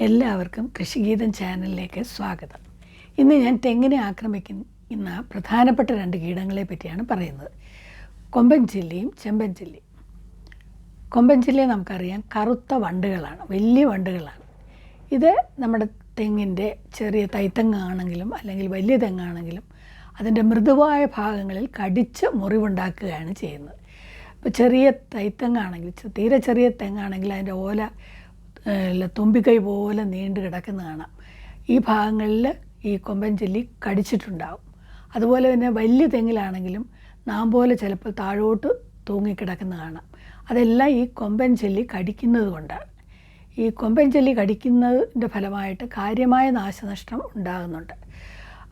എല്ലാവർക്കും കൃഷിഗീതം ചാനലിലേക്ക് സ്വാഗതം. ഇന്ന് ഞാൻ തെങ്ങിനെ ആക്രമിക്കുന്ന പ്രധാനപ്പെട്ട രണ്ട് കീടങ്ങളെ പറ്റിയാണ് പറയുന്നത്. കൊമ്പൻ ചില്ലിയും ചെമ്പൻ ചില്ലിയും. കൊമ്പൻ ചില്ലി നമുക്കറിയാം കറുത്ത വണ്ടുകളാണ് വലിയ വണ്ടുകളാണ്. ഇത് നമ്മുടെ തെങ്ങിന്റെ ചെറിയ തൈത്തെങ്ങാണെങ്കിലും അല്ലെങ്കിൽ വലിയ തെങ്ങാണെങ്കിലും അതിന്റെ മൃദുവായ ഭാഗങ്ങളിൽ കടിച്ച് മുറിവുണ്ടാക്കുകയാണ് ചെയ്യുന്നത്. ഇപ്പോൾ ചെറിയ തൈത്തെങ്ങാണെങ്കിൽ തീരെ ചെറിയ തെങ്ങാണെങ്കിൽ അതിന്റെ ഓല തുമ്പിക്കൈ പോലെ നീണ്ടു കിടക്കുന്ന കാണാം. ഈ ഭാഗങ്ങളിൽ ഈ കൊമ്പൻ ചെല്ലി കടിച്ചിട്ടുണ്ടാവും. അതുപോലെ തന്നെ വലിയ തെങ്ങിലാണെങ്കിലും നാം പോലെ ചിലപ്പോൾ താഴോട്ട് തൂങ്ങിക്കിടക്കുന്ന കാണാം. അതെല്ലാം ഈ കൊമ്പൻ ചെല്ലി കടിക്കുന്നത് കൊണ്ടാണ്. ഈ കൊമ്പൻ ചെല്ലി കടിക്കുന്നതിന്റെ ഫലമായിട്ട് കാര്യമായ നാശനഷ്ടം ഉണ്ടാകുന്നുണ്ട്.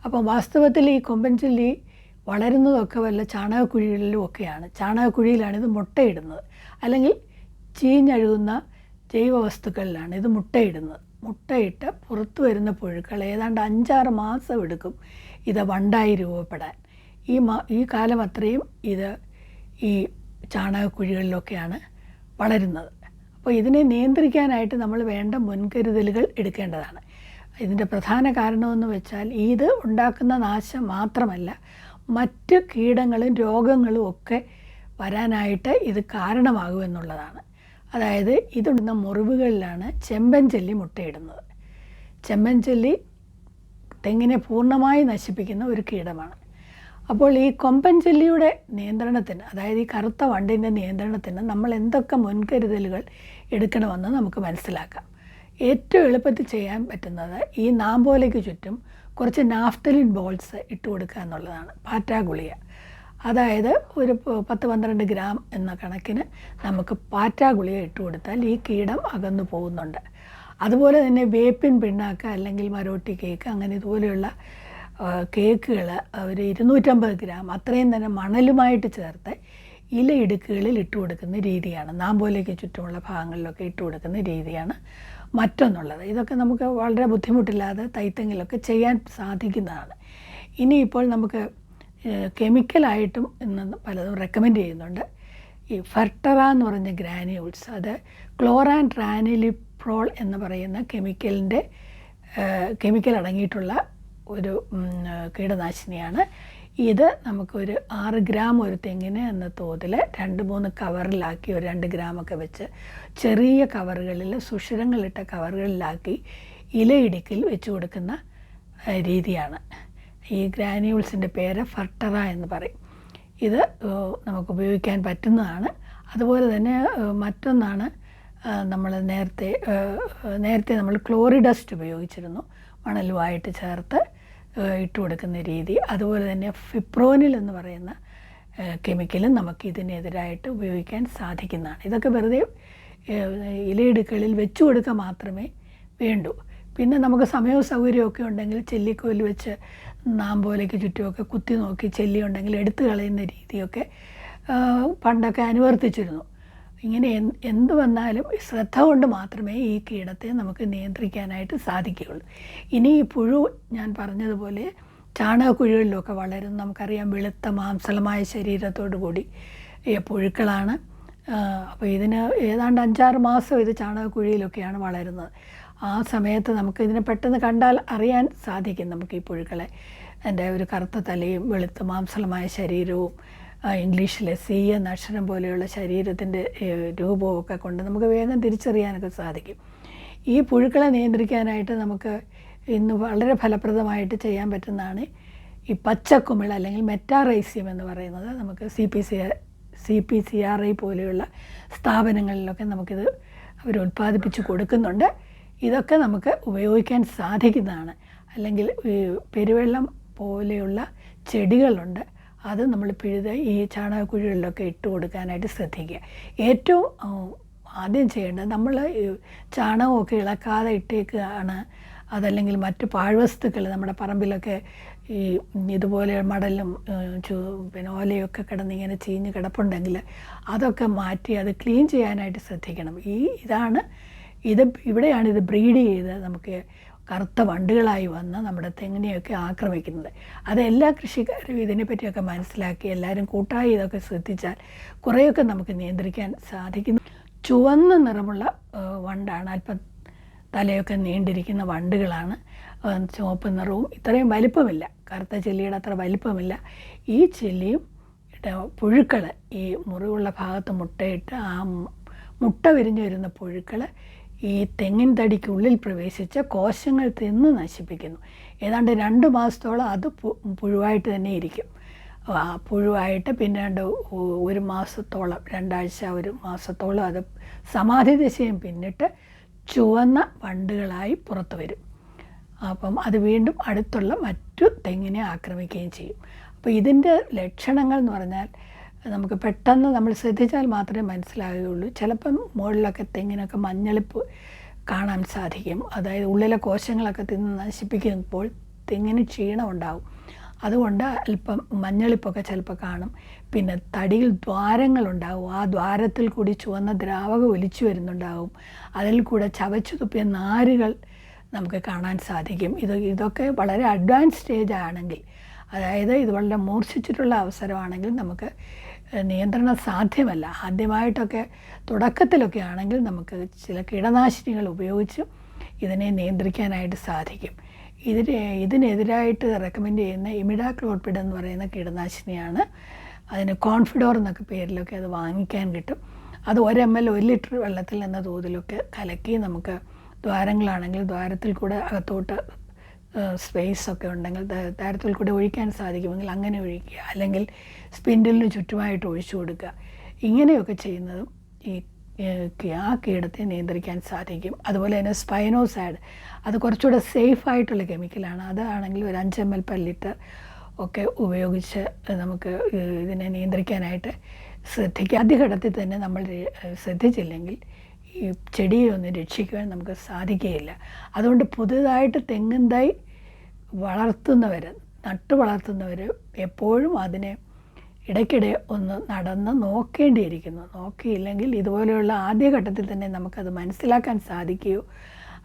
അപ്പോൾ വാസ്തവത്തിൽ ഈ കൊമ്പൻ ചെല്ലി വളരുന്നതൊക്കെ വല്ല ചാണകക്കുഴികളിലും ഒക്കെയാണ്. ചാണകക്കുഴിയിലാണ് ഇത് മുട്ടയിടുന്നത്. അല്ലെങ്കിൽ ചീഞ്ഞഴുകുന്ന ജൈവവസ്തുക്കളിലാണ് ഇത് മുട്ടയിടുന്നത്. മുട്ടയിട്ട് പുറത്തു വരുന്ന പുഴുക്കൾ ഏതാണ്ട് അഞ്ചാറ് മാസം എടുക്കും ഇത് വണ്ടായി രൂപപ്പെടാൻ. ഈ മാ ഈ കാലം അത്രയും ഇത് ഈ ചാണകക്കുഴികളിലൊക്കെയാണ് വളരുന്നത്. അപ്പോൾ ഇതിനെ നിയന്ത്രിക്കാനായിട്ട് നമ്മൾ വേണ്ട മുൻകരുതലുകൾ എടുക്കേണ്ടതാണ്. ഇതിന്റെ പ്രധാന കാരണമെന്ന് വെച്ചാൽ ഇത് ഉണ്ടാക്കുന്ന നാശം മാത്രമല്ല മറ്റ് കീടങ്ങളും രോഗങ്ങളും ഒക്കെ വരാനായിട്ട് ഇത് കാരണമാകുമെന്നുള്ളതാണ്. അതായത് ഇതുണ്ടുന്ന മുറിവുകളിലാണ് ചെമ്പൻ ചെല്ലി മുട്ടയിടുന്നത്. ചെമ്പൻ ചെല്ലി തെങ്ങിനെ പൂർണമായി നശിപ്പിക്കുന്ന ഒരു കീടമാണ്. അപ്പോൾ ഈ കൊമ്പൻ ചെല്ലിയുടെ നിയന്ത്രണത്തിന് അതായത് ഈ കറുത്ത വണ്ടിന്റെ നിയന്ത്രണത്തിന് നമ്മൾ എന്തൊക്കെ മുൻകരുതലുകൾ എടുക്കണമെന്ന് നമുക്ക് മനസ്സിലാക്കാം. ഏറ്റവും എളുപ്പത്തിൽ ചെയ്യാൻ പറ്റുന്നത് ഈ നാമ്പോലയ്ക്ക് ചുറ്റും കുറച്ച് നാഫ്തലിൻ ബോൾസ് ഇട്ട് കൊടുക്കുക എന്നുള്ളതാണ്. പാറ്റാ ഗുളിക അതായത് ഒരു പത്ത് പന്ത്രണ്ട് ഗ്രാം എന്ന കണക്കിന് നമുക്ക് പാറ്റാ ഗുളിക ഇട്ട് കൊടുത്താൽ ഈ കീടം അകന്നു പോകുന്നുണ്ട്. അതുപോലെ തന്നെ വേപ്പിൻ പിണ്ണാക്ക് അല്ലെങ്കിൽ മരോട്ടി കേക്ക് അങ്ങനെ ഇതുപോലെയുള്ള കേക്കുകൾ ഒരു ഇരുന്നൂറ്റമ്പത് ഗ്രാം അത്രയും തന്നെ മണലുമായിട്ട് ചേർത്ത് ഇലയിടുക്കുകളിൽ ഇട്ട് കൊടുക്കുന്ന രീതിയാണ്. നാമ്പോലേക്ക് ചുറ്റുമുള്ള ഭാഗങ്ങളിലൊക്കെ ഇട്ട് കൊടുക്കുന്ന രീതിയാണ് മറ്റൊന്നുള്ളത്. ഇതൊക്കെ നമുക്ക് വളരെ ബുദ്ധിമുട്ടില്ലാതെ തൈത്തങ്ങിലൊക്കെ ചെയ്യാൻ സാധിക്കുന്നതാണ്. ഇനിയിപ്പോൾ നമുക്ക് കെമിക്കലായിട്ടും ഇന്ന് പലതും റെക്കമെൻഡ് ചെയ്യുന്നുണ്ട്. ഈ ഫർട്ടറ എന്ന് പറഞ്ഞ ഗ്രാനുൾസ് അത് ക്ലോറാൻ ട്രാനിലിപ്രോൾ എന്ന് പറയുന്ന കെമിക്കലിന്റെ കെമിക്കൽ അടങ്ങിയിട്ടുള്ള ഒരു കീടനാശിനിയാണ്. ഇത് നമുക്കൊരു ആറ് ഗ്രാം ഒരു തെങ്ങിന് എന്ന തോതിൽ രണ്ട് മൂന്ന് കവറിലാക്കി ഒരു രണ്ട് ഗ്രാമൊക്കെ വെച്ച് ചെറിയ കവറുകളിൽ സുഷിരങ്ങളിട്ട കവറുകളിലാക്കി ഇലയിടുക്കിൽ വെച്ച് കൊടുക്കുന്ന രീതിയാണ്. ഈ ഗ്രാന്യൂൾസിന്റെ പേര് ഫർട്ടറ എന്ന് പറയും. ഇത് നമുക്ക് ഉപയോഗിക്കാൻ പറ്റുന്നതാണ്. അതുപോലെ തന്നെ മറ്റൊന്നാണ് നമ്മൾ നേരത്തെ നേരത്തെ നമ്മൾ ക്ലോറിഡസ്റ്റ് ഉപയോഗിച്ചിരുന്നു. മണലുമായിട്ട് ചേർത്ത് ഇട്ട് കൊടുക്കുന്ന രീതി. അതുപോലെ തന്നെ ഫിപ്രോനിൽ എന്ന് പറയുന്ന കെമിക്കലും നമുക്ക് ഇതിനെതിരായിട്ട് ഉപയോഗിക്കാൻ സാധിക്കുന്നതാണ്. ഇതൊക്കെ വെറുതെ ഇലയിടുക്കളിൽ വെച്ചു കൊടുക്കുക മാത്രമേ വേണ്ടൂ. പിന്നെ നമുക്ക് സമയവും സൗകര്യമൊക്കെ ഉണ്ടെങ്കിൽ ചെല്ലിക്കോൽ വെച്ച് നാമ്പോലേക്ക് ചുറ്റുമൊക്കെ കുത്തി നോക്കി ചെല്ലിയുണ്ടെങ്കിൽ എടുത്തു കളയുന്ന രീതിയൊക്കെ പണ്ടൊക്കെ അനുവർത്തിച്ചിരുന്നു. ഇങ്ങനെ എന്ത് വന്നാലും ശ്രദ്ധ കൊണ്ട് മാത്രമേ ഈ കീടത്തെ നമുക്ക് നിയന്ത്രിക്കാനായിട്ട് സാധിക്കുകയുള്ളൂ. ഇനി ഈ പുഴു ഞാൻ പറഞ്ഞതുപോലെ ചാണകക്കുഴികളിലൊക്കെ വളരും നമുക്കറിയാം വെളുത്ത മാംസളമായ ശരീരത്തോടു കൂടി പുഴുക്കളാണ്. അപ്പോൾ ഇതിന് ഏതാണ്ട് അഞ്ചാറ് മാസം ഇത് ചാണകക്കുഴിയിലൊക്കെയാണ് വളരുന്നത്. ആ സമയത്ത് നമുക്ക് ഇതിനെ പെട്ടെന്ന് കണ്ടാൽ അറിയാൻ സാധിക്കും നമുക്ക് ഈ പുഴുക്കളെ. എന്റെ ഒരു കറുത്ത തലയും വെളുത്ത മാംസളമായ ശരീരവും ഇംഗ്ലീഷിലെ സി എന്ന അക്ഷരം പോലെയുള്ള ശരീരത്തിന്റെ രൂപവും ഒക്കെ കൊണ്ട് നമുക്ക് വേഗം തിരിച്ചറിയാനൊക്കെ സാധിക്കും. ഈ പുഴുക്കളെ നിയന്ത്രിക്കാനായിട്ട് നമുക്ക് ഇന്ന് വളരെ ഫലപ്രദമായിട്ട് ചെയ്യാൻ പറ്റുന്നതാണ് ഈ പച്ചക്കുമിൾ അല്ലെങ്കിൽ മെറ്റാറൈസ്യം എന്ന് പറയുന്നത്. നമുക്ക് C P C C P C R I പോലെയുള്ള സ്ഥാപനങ്ങളിലൊക്കെ നമുക്കിത് അവർ ഉൽപ്പാദിപ്പിച്ച് കൊടുക്കുന്നുണ്ട്. ഇതൊക്കെ നമുക്ക് ഉപയോഗിക്കാൻ സാധിക്കുന്നതാണ്. അല്ലെങ്കിൽ പെരുവെള്ളം പോലെയുള്ള ചെടികളുണ്ട്. അത് നമ്മൾ പിഴുത ഈ ചാണകക്കുഴികളിലൊക്കെ ഇട്ട് കൊടുക്കാനായിട്ട് ശ്രദ്ധിക്കുക. ഏറ്റവും ആദ്യം ചെയ്യേണ്ടത് നമ്മൾ ചാണകമൊക്കെ ഇളക്കാതെ ഇട്ടേക്കുകയാണ് അതല്ലെങ്കിൽ മറ്റ് പാഴ്വസ്തുക്കൾ നമ്മുടെ പറമ്പിലൊക്കെ ഈ ഇതുപോലെ മടലും പിന്നെ ഓലയൊക്കെ കിടന്ന് ഇങ്ങനെ ചീഞ്ഞ് കിടപ്പുണ്ടെങ്കിൽ അതൊക്കെ മാറ്റി അത് ക്ലീൻ ചെയ്യാനായിട്ട് ശ്രദ്ധിക്കണം. ഈ ഇതാണ് ഇത് ഇവിടെയാണ് ഇത് ബ്രീഡ് ചെയ്ത് നമുക്ക് കറുത്ത വണ്ടുകളായി വന്ന് നമ്മുടെ തെങ്ങിനെയൊക്കെ ആക്രമിക്കുന്നത്. അത് എല്ലാ കൃഷിക്കാരും ഇതിനെപ്പറ്റിയൊക്കെ മനസ്സിലാക്കി എല്ലാവരും കൂട്ടായി ഇതൊക്കെ ശ്രദ്ധിച്ചാൽ കുറേയൊക്കെ നമുക്ക് നിയന്ത്രിക്കാൻ സാധിക്കുന്നു. ചുവന്ന നിറമുള്ള വണ്ടാണ്. അല്പം തലയൊക്കെ നീണ്ടിരിക്കുന്ന വണ്ടുകളാണ് ചുവപ്പ് നിറവും. ഇത്രയും വലിപ്പമില്ല. കറുത്ത ചെല്ലിയുടെ അത്ര വലിപ്പമില്ല. ഈ ചെല്ലിയും പുഴുക്കൾ ഈ മുറിവുള്ള ഭാഗത്ത് മുട്ടയിട്ട് ആ മുട്ട വിരിഞ്ഞു വരുന്ന പുഴുക്കൾ ഈ തെങ്ങിൻ തടിക്കുള്ളിൽ പ്രവേശിച്ച കോശങ്ങൾ തിന്ന് നശിപ്പിക്കുന്നു. ഏതാണ്ട് രണ്ട് മാസത്തോളം അത് പുഴുവായിട്ട് തന്നെ ഇരിക്കും. പുഴുവായിട്ട് പിന്നെ രണ്ട് ഒരു മാസത്തോളം രണ്ടാഴ്ച ഒരു മാസത്തോളം അത് സമാധി ദിശയും പിന്നിട്ട് ചുവന്ന വണ്ടുകളായി പുറത്തു വരും. അപ്പം അത് വീണ്ടും അടുത്തുള്ള മറ്റു തെങ്ങിനെ ആക്രമിക്കുകയും ചെയ്യും. അപ്പോൾ ഇതിന്റെ ലക്ഷണങ്ങൾ എന്ന് പറഞ്ഞാൽ നമുക്ക് പെട്ടെന്ന് നമ്മൾ ശ്രദ്ധിച്ചാൽ മാത്രമേ മനസ്സിലാകുകയുള്ളൂ. ചിലപ്പം മുകളിലൊക്കെ തെങ്ങിനൊക്കെ മഞ്ഞളിപ്പ് കാണാൻ സാധിക്കും. അതായത് ഉള്ളിലെ കോശങ്ങളൊക്കെ തിന്ന് നശിപ്പിക്കുമ്പോൾ തെങ്ങിന് ക്ഷീണം ഉണ്ടാവും. അതുകൊണ്ട് അല്പം മഞ്ഞളിപ്പൊക്കെ ചിലപ്പോൾ കാണും. പിന്നെ തടിയിൽ ദ്വാരങ്ങളുണ്ടാകും ആ ദ്വാരത്തിൽ കൂടി ചുവന്ന ദ്രാവകം ഒലിച്ചു വരുന്നുണ്ടാകും അതിൽ കൂടെ ചവച്ചു തുപ്പിയ നാരുകൾ നമുക്ക് കാണാൻ സാധിക്കും. ഇത് ഇതൊക്കെ വളരെ അഡ്വാൻസ് സ്റ്റേജ് ആണെങ്കിൽ അതായത് ഇത് വളരെ മൂർച്ഛിച്ചിട്ടുള്ള അവസരമാണെങ്കിൽ നമുക്ക് നിയന്ത്രണം സാധ്യമല്ല. ആദ്യമായിട്ടൊക്കെ തുടക്കത്തിലൊക്കെ ആണെങ്കിൽ നമുക്ക് ചില കീടനാശിനികൾ ഉപയോഗിച്ച് ഇതിനെ നിയന്ത്രിക്കാനായിട്ട് സാധിക്കും. ഇതിന് ഇതിനെതിരായിട്ട് റെക്കമെൻഡ് ചെയ്യുന്ന ഇമിഡാക്ലോർപ്പിഡ് എന്ന് പറയുന്ന കീടനാശിനിയാണ്. അതിന് കോൺഫിഡോർ എന്നൊക്കെ പേരിലൊക്കെ അത് വാങ്ങിക്കാൻ കിട്ടും. അത് ഒരു എം എൽ ഒരു ലിറ്റർ വെള്ളത്തിൽ എന്ന തോതിലൊക്കെ കലക്കി നമുക്ക് ദ്വാരങ്ങളാണെങ്കിൽ ദ്വാരത്തിൽ കൂടെ അകത്തോട്ട് സ്പേസ് ഒക്കെ ഉണ്ടെങ്കിൽ താരത്തിൽ കൂടെ ഒഴിക്കാൻ സാധിക്കുമെങ്കിൽ അങ്ങനെ ഒഴിക്കുക. അല്ലെങ്കിൽ സ്പിൻഡിലിന് ചുറ്റുമായിട്ട് ഒഴിച്ചു കൊടുക്കുക. ഇങ്ങനെയൊക്കെ ചെയ്യുന്നതും ഈ ആ കീടത്തെ നിയന്ത്രിക്കാൻ സാധിക്കും. അതുപോലെ തന്നെ സ്പൈനോസാഡ് അത് കുറച്ചുകൂടെ സേഫ് ആയിട്ടുള്ള കെമിക്കലാണ് അതാണെങ്കിൽ ഒരു അഞ്ച് എം എൽ പെർ ലിറ്റർ ഒക്കെ ഉപയോഗിച്ച് നമുക്ക് ഇതിനെ നിയന്ത്രിക്കാനായിട്ട് ശ്രദ്ധിക്കുക ആദ്യഘട്ടത്തിൽ തന്നെ നമ്മൾ ശ്രദ്ധിച്ചില്ലെങ്കിൽ ഈ ചെടിയെ ഒന്ന് രക്ഷിക്കുവാൻ നമുക്ക് സാധിക്കുകയില്ല. അതുകൊണ്ട് പുതുതായിട്ട് തെങ്ങും തൈ വളർത്തുന്നവർ നട്ടു വളർത്തുന്നവർ എപ്പോഴും അതിനെ ഇടയ്ക്കിടെ ഒന്ന് നടന്ന് നോക്കേണ്ടിയിരിക്കുന്നു. നോക്കിയില്ലെങ്കിൽ ഇതുപോലെയുള്ള ആദ്യഘട്ടത്തിൽ തന്നെ നമുക്കത് മനസ്സിലാക്കാൻ സാധിക്കുകയോ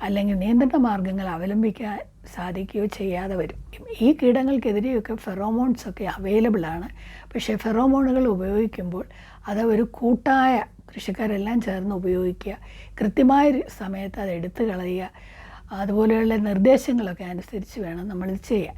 അല്ലെങ്കിൽ നിയന്ത്രണ മാർഗങ്ങൾ അവലംബിക്കാൻ സാധിക്കുകയോ ചെയ്യാതെ വരും. ഈ കീടങ്ങൾക്കെതിരെയൊക്കെ ഫെറോമോൺസ് ഒക്കെ അവൈലബിൾ ആണ്. പക്ഷേ ഫെറോമോണുകൾ ഉപയോഗിക്കുമ്പോൾ അത് ഒരു കൂട്ടായ കൃഷിക്കാരെല്ലാം ചേർന്ന് ഉപയോഗിക്കുക കൃത്യമായ സമയത്ത് അത് എടുത്തു കളയുക അതുപോലെയുള്ള നിർദ്ദേശങ്ങളൊക്കെ അനുസരിച്ച് വേണം നമ്മളിത് ചെയ്യാൻ.